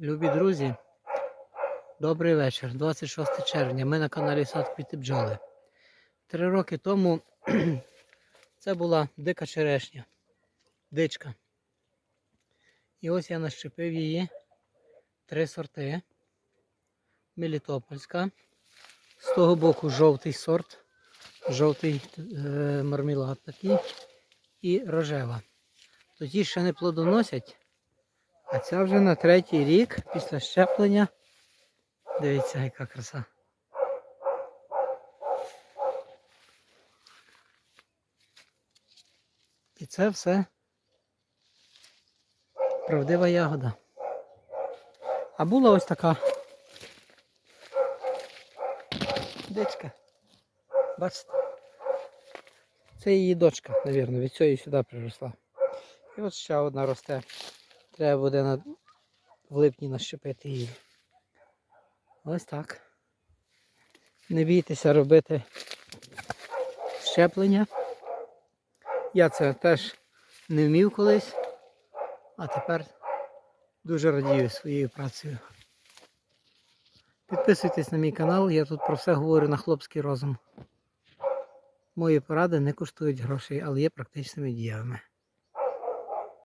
Любі друзі, добрий вечір. 26 червня. Ми на каналі Сад Квіти Бджоли. Три роки тому це була дика черешня, дичка. І ось я нащепив її три сорти. Мелітопольська. З того боку жовтий сорт, жовтий е, мармелад такий і рожева. Тоді ще не плодоносять. А ця вже на третій рік після щеплення. Дивіться, яка краса. І це все правдива ягода. А була ось така дичка. Бачите? Це її дочка, мабуть, від цієї сюди приросла. І от ще одна росте. Треба буде на... в липні нащепити її. Ось так. Не бійтеся робити щеплення. Я це теж не вмів колись, а тепер дуже радію своєю працею. Підписуйтесь на мій канал, я тут про все говорю на хлопський розум. Мої поради не коштують грошей, але є практичними діями.